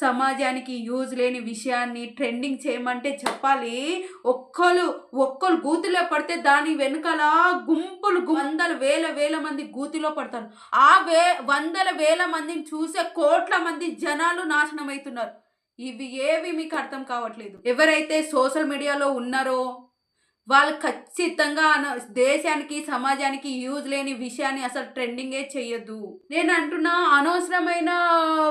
సమాజానికి యూజ్ లేని విషయాన్ని ట్రెండింగ్ చేయమంటే చెప్పాలి. ఒక్కరు ఒక్కరు గూతిలో పడితే దాని వెనకాల గుంపులు వందల వేల వేల మంది గూతిలో పడతారు. ఆ వే వందల వేల మందిని చూసే కోట్ల మంది జనాలు నాశనం అవుతున్నారు ఇవి ఏవి మీకు అర్థం కావట్లేదు? ఎవరైతే సోషల్ మీడియాలో ఉన్నారో వాళ్ళు ఖచ్చితంగా అన- దేశానికి సమాజానికి యూజ్ లేని విషయాన్ని అసలు ట్రెండింగే చెయ్యొద్దు. నేను అంటున్నా అనవసరమైన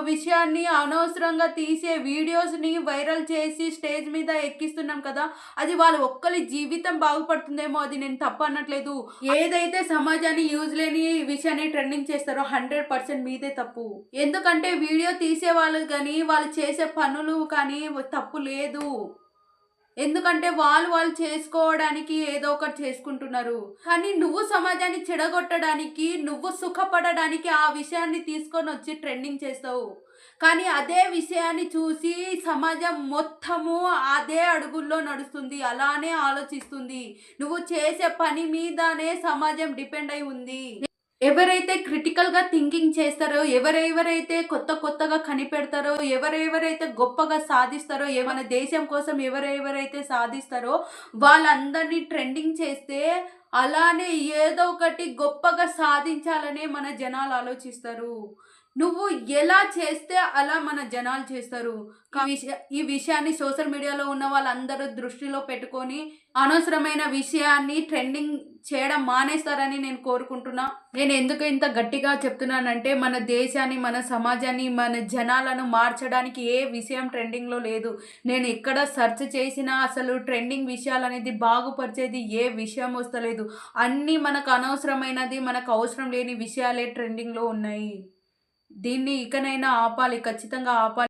విషయాన్ని అనవసరంగా తీసే వీడియోస్ని వైరల్ చేసి స్టేజ్ మీద ఎక్కిస్తున్నాం కదా అది వాళ్ళ ఒక్కరి జీవితం బాగుపడుతుందేమో అది నేను తప్పు అనట్లేదు. ఏదైతే సమాజాన్ని యూజ్ లేని విషయాన్ని ట్రెండింగ్ చేస్తారో హండ్రెడ్ పర్సెంట్ మీదే తప్పు. ఎందుకంటే వీడియో తీసే వాళ్ళు కానీ వాళ్ళు చేసే పనులు కానీ తప్పు లేదు. ఎందుకంటే వాళ్ళు వాళ్ళు చేసుకోవడానికి ఏదో ఒకటి చేసుకుంటున్నారు. కానీ నువ్వు సమాజాన్ని చెడగొట్టడానికి నువ్వు సుఖపడడానికి ఆ విషయాన్ని తీసుకొని వచ్చి ట్రెండింగ్ చేస్తావు. కానీ అదే విషయాన్ని చూసి సమాజం మొత్తము అదే అడుగుల్లో నడుస్తుంది అలానే ఆలోచిస్తుంది. నువ్వు చేసే పని మీదనే సమాజం డిపెండ్ అయి ఉంది. ఎవరైతే క్రిటికల్గా థింకింగ్ చేస్తారో ఎవరెవరైతే కొత్త కొత్తగా కనిపెడతారో ఎవరెవరైతే గొప్పగా సాధిస్తారో ఏమైనా దేశం కోసం ఎవరెవరైతే సాధిస్తారో వాళ్ళందరినీ ట్రెండింగ్ చేస్తే అలానే ఏదో ఒకటి గొప్పగా సాధించాలనే మన జనాలు ఆలోచిస్తారు. నువ్వు ఎలా చేస్తే అలా మన జనాలు చేస్తారు? ఈ ఈ విషయాన్ని సోషల్ మీడియాలో ఉన్న వాళ్ళందరూ దృష్టిలో పెట్టుకొని అనవసరమైన విషయాన్ని ట్రెండింగ్ చేయడం మానేస్తారని నేను కోరుకుంటున్నా. నేను ఎందుకు ఇంత గట్టిగా చెప్తున్నానంటే మన దేశాన్ని మన సమాజాన్ని మన జనాలను మార్చడానికి ఏ విషయం ట్రెండింగ్లో లేదు. నేను ఎక్కడ సెర్చ్ చేసినా అసలు ట్రెండింగ్ విషయాలు అనేది బాగుపరిచేది ఏ విషయం వస్తలేదు. అన్నీ మనకు అనవసరమైనది మనకు అవసరం లేని విషయాలే ట్రెండింగ్లో ఉన్నాయి. దీన్ని ఇకనైనా ఆపాలి ఖచ్చితంగా ఆపాలి.